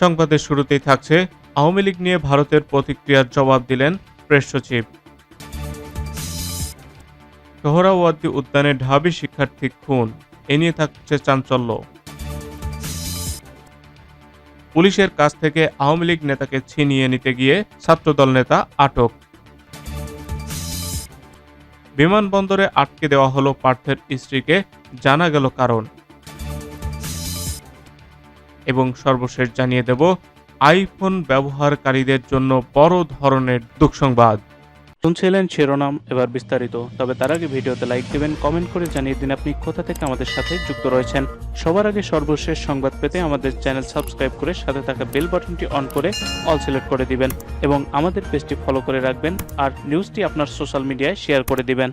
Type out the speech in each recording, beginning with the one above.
সংবাদের শুরুতেই থাকছে, আওয়ামী লীগ নিয়ে ভারতের প্রতিক্রিয়ার জবাব দিলেন প্রেস সচিব। সোহরাওয়ার্দী উদ্যানে ঢাবি শিক্ষার্থী খুন, এ নিয়ে থাকছে চাঞ্চল্য। পুলিশের কাছ থেকে আওয়ামী লীগ নেতাকে ছিনিয়ে নিতে গিয়ে ছাত্রদল নেতা আটক। বিমানবন্দরে আটকে দেওয়া হলো পার্থের স্ত্রীকে, জানা গেল কারণ। এবং সর্বশেষ জানিয়ে দেব আইফোন ব্যবহারকারীদের জন্য বড় ধরনের দুঃসংবাদ। শুনছিলেন শিরোনাম এবার বিস্তারিত তবে তার আগে ভিডিওতে লাইক দিবেন কমেন্ট করে জানিয়ে দিন আপনি কোথা থেকে আমাদের সাথে যুক্ত রয়েছেন। সবার আগে সর্বশেষ সংবাদ পেতে আমাদের চ্যানেল সাবস্ক্রাইব করে সাথে থাকা বেল বাটনটি অন করে অল সিলেক্ট করে দিবেন এবং আমাদের পেজটি ফলো করে রাখবেন আর নিউজটি আপনার সোশ্যাল মিডিয়ায় শেয়ার করে দিবেন।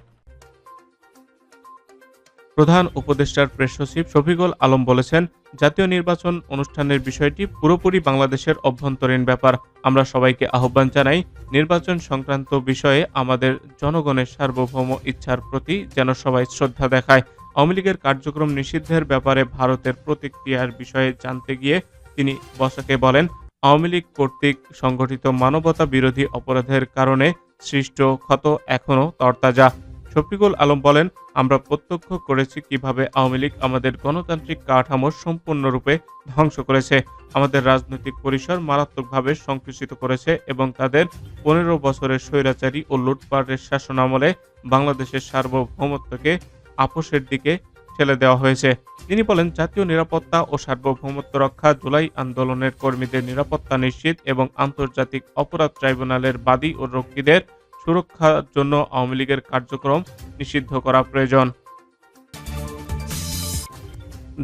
প্রধান উপদেষ্টার প্রেস সচিব শফিকুল আলম বলেছেন জাতীয় নির্বাচন অনুষ্ঠানের বিষয়টি পুরোপুরি বাংলাদেশের অভ্যন্তরীণ ব্যাপার। আমরা সবাইকে আহ্বান জানাই, নির্বাচন সংক্রান্ত বিষয়ে আমাদের জনগণের সার্বভৌম ইচ্ছার প্রতি যেন সবাই শ্রদ্ধা দেখায়। আওয়ামী লীগের কার্যক্রম নিষিদ্ধের ব্যাপারে ভারতের প্রতিক্রিয়ার বিষয়ে জানতে গিয়ে তিনি বসাকে বলেন, আওয়ামী লীগ কর্তৃক সংগঠিত মানবতা বিরোধী অপরাধের কারণে সৃষ্ট ক্ষত এখনও তরতাজা। শফিকুল আলম বলেন, আমরা প্রত্যক্ষ করেছি কীভাবে আওয়ামী লীগ আমাদের গণতান্ত্রিক কাঠামো সম্পূর্ণরূপে ধ্বংস করেছে। আমাদের রাজনৈতিক পরিসর মারাত্মকভাবে সংকুচিত করেছে এবং তাদের পনেরো বছরের স্বৈরাচারী ও লুটপাটের শাসনামলে বাংলাদেশের সার্বভৌমত্বকে আপোষের দিকে ঠেলে দেওয়া হয়েছে। তিনি বলেন, জাতীয় নিরাপত্তা ও সার্বভৌমত্ব রক্ষা জুলাই আন্দোলনের কর্মীদের নিরাপত্তা নিশ্চিত এবং আন্তর্জাতিক অপরাধ ট্রাইব্যুনালের বাদী ও রক্ষীদের সুরক্ষার জন্য আওয়ামী লীগের কার্যক্রম নিষিদ্ধ করা প্রয়োজন।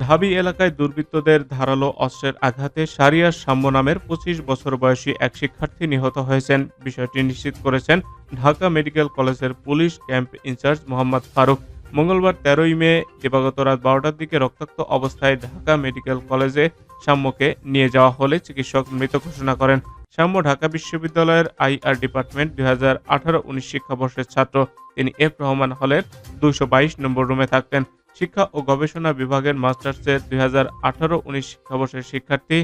ঢাবি এলাকায় দুর্বৃত্তদের ধারালো অস্ত্রের আঘাতে সারিয়া সাম্য নামের পঁচিশ বছর বয়সী এক শিক্ষার্থী নিহত হয়েছেন। বিষয়টি নিশ্চিত করেছেন ঢাকা মেডিকেল কলেজের police camp incharge Mohammad Faruk. মঙ্গলবার তেরোই মে দিবাগত রাত বারোটার দিকে রক্তাক্ত অবস্থায় ঢাকা মেডিকেল কলেজে সাম্যকে নিয়ে যাওয়া হলে চিকিৎসক মৃত ঘোষণা করেন। সাম্য ঢাকা বিশ্ববিদ্যালয়ের আইআর ডিপার্টমেন্ট দুই হাজার আঠারো উনিশ শিক্ষাবর্ষের ছাত্র। তিনি এফ রহমান হলের দুইশো বাইশ নম্বর রুমে থাকতেন। শিক্ষা ও গবেষণা বিভাগের মাস্টার্সের দুই হাজার আঠারো উনিশ শিক্ষাবর্ষের শিক্ষার্থী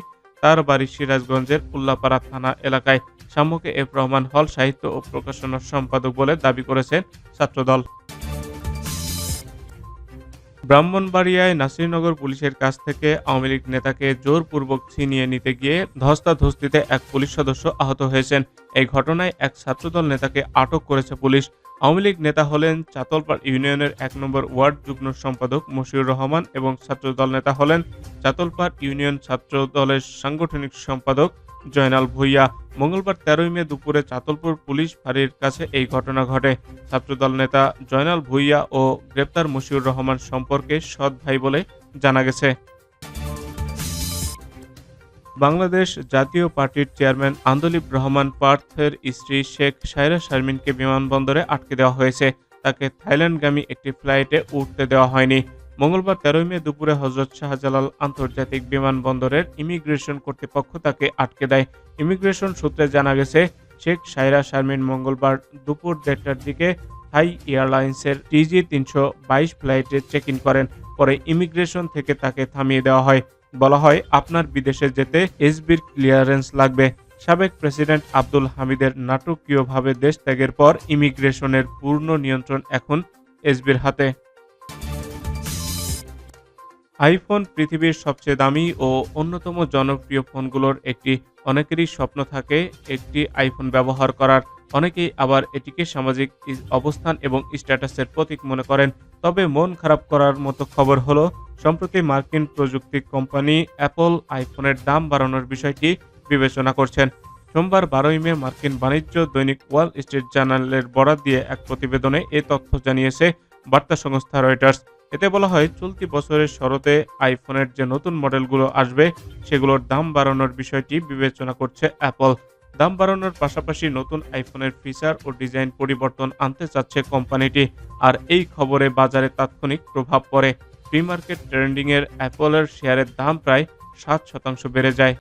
তার বাড়ি সিরাজগঞ্জের উল্লাপাড়া থানা এলাকায়। সাম্যকে এফ রহমান হল সাহিত্য ও প্রকাশনার সম্পাদক বলে দাবি করেছেন ছাত্রদল। ব্রাহ্মণবাড়িয়ায় নাসিরনগর পুলিশের কাছ থেকে আওয়ামী লীগ নেতাকে জোরপূর্বক ছিনিয়ে নিতে গিয়ে ধস্তাধস্তিতে এক পুলিশ সদস্য আহত হয়েছেন। এই ঘটনায় এক ছাত্রদল নেতাকে আটক করেছে পুলিশ। আওয়ামী লীগ নেতা হলেন চাতলপাড় ইউনিয়নের এক নম্বর ওয়ার্ড যুগ্ম সম্পাদক মশিউর রহমান এবং ছাত্রদল নেতা হলেন চাতলপাড় ইউনিয়ন ছাত্র দলের সাংগঠনিক সম্পাদক জয়নাল ভুইয়া। মঙ্গলবার তেরোই মে দুপুরে চাতলপুর পুলিশ ফাঁড়ির কাছে এই ঘটনা ঘটে। ছাত্রদল নেতা জয়নাল ভুইয়া ও গ্রেপ্তার মশিউর রহমান সম্পর্কে সৎ ভাই বলে জানা গেছে। বাংলাদেশ জাতীয় পার্টির চেয়ারম্যান আন্দোলিব রহমান পার্থের স্ত্রী শেখ সাইরা শারমিনকে বিমানবন্দরে আটকে দেওয়া হয়েছে। তাকে থাইল্যান্ডগামী একটি ফ্লাইটে উঠতে দেওয়া হয়নি। মঙ্গলবার তেরোই মে দুপুরে হজরত শাহজালাল আন্তর্জাতিক বিমানবন্দরের ইমিগ্রেশন কর্তৃপক্ষ তাকে আটকে দেয়। ইমিগ্রেশন সূত্রে জানা গেছে, শেখ সাইরা শারমিন মঙ্গলবার দুপুর দেড়টার দিকে থাই এয়ারলাইন্সের টিজি তিনশো বাইশ ফ্লাইটে চেক ইন করেন। পরে ইমিগ্রেশন থেকে তাকে থামিয়ে দেওয়া হয়। বলা হয়, আপনার বিদেশে যেতে এসবির ক্লিয়ারেন্স লাগবে। সাবেক প্রেসিডেন্ট আব্দুল হামিদের নাটকীয়ভাবে দেশ ত্যাগের পর ইমিগ্রেশনের পূর্ণ নিয়ন্ত্রণ এখন এসবির হাতে। আইফোন পৃথিবীর সবচেয়ে দামি ও অন্যতম জনপ্রিয় ফোনগুলোর একটি অনেকেরই স্বপ্ন থাকে একটি আইফোন ব্যবহার করার। অনেকেই আবার এটিকে সামাজিক অবস্থান এবং স্ট্যাটাসের প্রতীক মনে করেন। তবে মন খারাপ করার মতো খবর হলো, সম্প্রতি মার্কিন প্রযুক্তি কোম্পানি অ্যাপল আইফোনের দাম বাড়ানোর বিষয়টি বিবেচনা করছেন। সোমবার বারোই মে মার্কিন বাণিজ্য দৈনিক ওয়াল স্ট্রিট জার্নালের বরাত দিয়ে এক প্রতিবেদনে এ তথ্য জানিয়েছে বার্তা সংস্থা রয়টার্স। এতে বলা হয়, চলতি বছরের শরতে আইফোনের যে নতুন মডেলগুলো আসবে, সেগুলোর দাম বাড়ানোর বিষয়টি বিবেচনা করছে অ্যাপল। দাম বাড়ানোর পাশাপাশি নতুন আইফোনের ফিচার ও ডিজাইন পরিবর্তন আনতে চাচ্ছে কোম্পানিটি, আর এই খবরে বাজারে তাৎক্ষণিক প্রভাব পড়ে। প্রি মার্কেট ট্রেন্ডিংয়ের অ্যাপলের শেয়ারের দাম প্রায় সাত শতাংশ বেড়ে যায়।